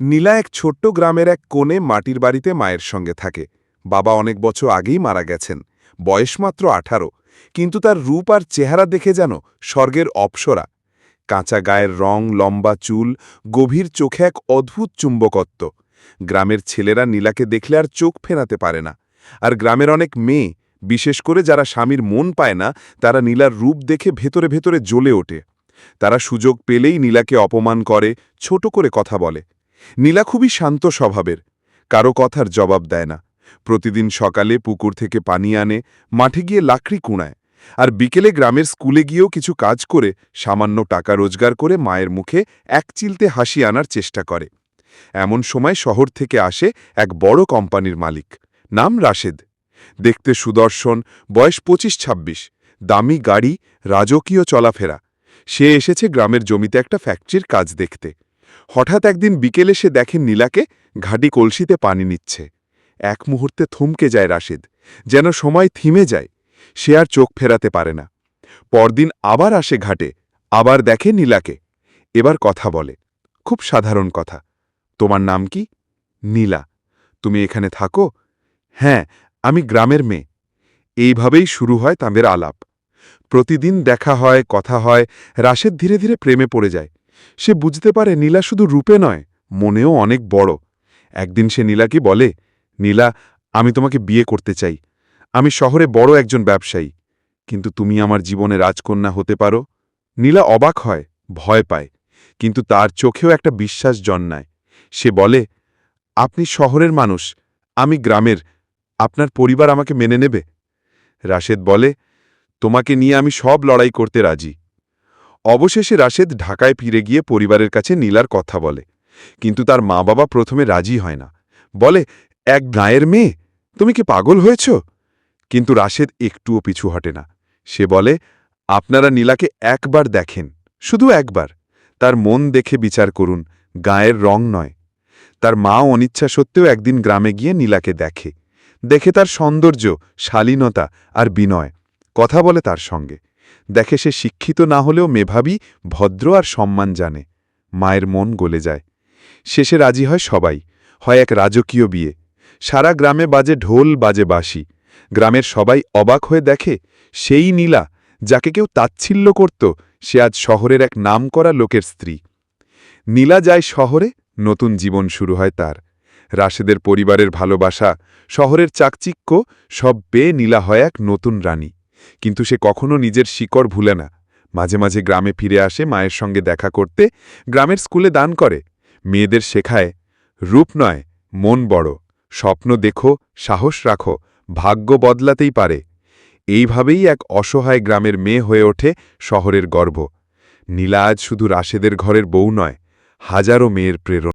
নীলা এক ছোট্ট গ্রামের এক কোণে মাটির বাড়িতে মায়ের সঙ্গে থাকে। বাবা অনেক বছর আগেই মারা গেছেন, বয়স মাত্র আঠারো, কিন্তু তার রূপ আর চেহারা দেখে যেন স্বর্গের অপসরা। কাঁচা গায়ের রং, লম্বা চুল, গভীর চোখে এক অদ্ভুত চুম্বকত্ব। গ্রামের ছেলেরা নীলাকে দেখলে আর চোখ ফেরাতে পারে না। আর গ্রামের অনেক মেয়ে, বিশেষ করে যারা স্বামীর মন পায় না, তারা নীলার রূপ দেখে ভেতরে ভেতরে জ্বলে ওঠে। তারা সুযোগ পেলেই নীলাকে অপমান করে, ছোট করে কথা বলে। নীলা খুবই শান্ত স্বভাবের, কারও কথার জবাব দেয় না। প্রতিদিন সকালে পুকুর থেকে পানি আনে, মাঠে গিয়ে লাকড়ি কুঁড়ায় আর বিকেলে গ্রামের স্কুলে গিয়েও কিছু কাজ করে সামান্য টাকা রোজগার করে মায়ের মুখে এক চিলতে হাসি আনার চেষ্টা করে। এমন সময় শহর থেকে আসে এক বড় কোম্পানির মালিক, নাম রাশেদ। দেখতে সুদর্শন, বয়স পঁচিশ ছাব্বিশ দামি গাড়ি, রাজকীয় চলাফেরা। সে এসেছে গ্রামের জমিতে একটা ফ্যাক্টরির কাজ দেখতে। হঠাৎ একদিন বিকেলে সে দেখেন নীলাকে ঘাটি কলসিতে পানি নিচ্ছে। এক মুহূর্তে থমকে যায় রাশেদ, যেন সময় থিমে যায়, সে আর চোখ ফেরাতে পারে না। পরদিন আবার আসে ঘাটে, আবার দেখে নীলাকে, এবার কথা বলে। খুব সাধারণ কথা। তোমার নাম কি? নীলা। তুমি এখানে থাকো? হ্যাঁ আমি গ্রামের মেয়ে। এইভাবেই শুরু হয় তাঁদের আলাপ। প্রতিদিন দেখা হয়, কথা হয়, রাশেদ ধীরে ধীরে প্রেমে পড়ে যায়। সে বুঝতে পারে নীলা শুধু রূপে নয়, মনেও অনেক বড়। একদিন সে নীলাকে বলে, নীলা, আমি তোমাকে বিয়ে করতে চাই। আমি শহরে বড় একজন ব্যবসায়ী। কিন্তু তুমি আমার জীবনে রাজকন্যা হতে পারো? নীলা অবাক হয়, ভয় পায়। কিন্তু তার চোখেও একটা বিশ্বাস জন্মায়। সে বলে, আপনি শহরের মানুষ, আমি গ্রামের। আপনার পরিবার আমাকে মেনে নেবে? রাশেদ বলে, তোমাকে নিয়ে আমি সব লড়াই করতে রাজি। অবশেষে রাশেদ ঢাকায় ফিরে গিয়ে পরিবারের কাছে নীলার কথা বলে। কিন্তু তার মা বাবা প্রথমে রাজি হয় না। বলে, এক গায়ের মেয়ে? তুমি কি পাগল হয়েছ? কিন্তু রাশেদ একটুও পিছু হটে না। সে বলে, আপনারা নীলাকে একবার দেখেন, শুধু একবার। তার মন দেখে বিচার করুন, গায়ের রং নয়। তার মা অনিচ্ছা সত্ত্বেও একদিন গ্রামে গিয়ে নীলাকে দেখে। দেখে তার সৌন্দর্য, শালীনতা আর বিনয়। কথা বলে তার সঙ্গে। দেখে সে শিক্ষিত না হলেও মেধাবী, ভদ্র আর সম্মান জানে। মায়ের মন গলে যায়। শেষে রাজি হয় সবাই। হয় এক রাজকীয় বিয়ে। সারা গ্রামে বাজে ঢোল, বাজে বাসি গ্রামের সবাই অবাক হয়ে দেখে সেই নীলা, যাকে কেউ তাচ্ছিল্য করত, সে আজ শহরের এক নামকরা লোকের স্ত্রী। নীলা যায় শহরে, নতুন জীবন শুরু হয় তার। রাশেদের পরিবারের ভালোবাসা, শহরের চাকচিক্য, সব পেয়ে নীলা হয় এক নতুন রানী। কিন্তু সে কখনো নিজের শিকড় ভুলে না। মাঝে মাঝে গ্রামে ফিরে আসে মায়ের সঙ্গে দেখা করতে, গ্রামের স্কুলে দান করে। মেয়েদের শেখায়, রূপ নয়, মন বড়। স্বপ্ন দেখো, সাহস রাখো, ভাগ্য বদলাতেই পারে। এইভাবেই এক অসহায় গ্রামের মেয়ে হয়ে ওঠে শহরের গর্ব। নীলা আজ শুধু রাশেদের ঘরের বউ নয়, হাজারো মেয়ের প্রেরণা।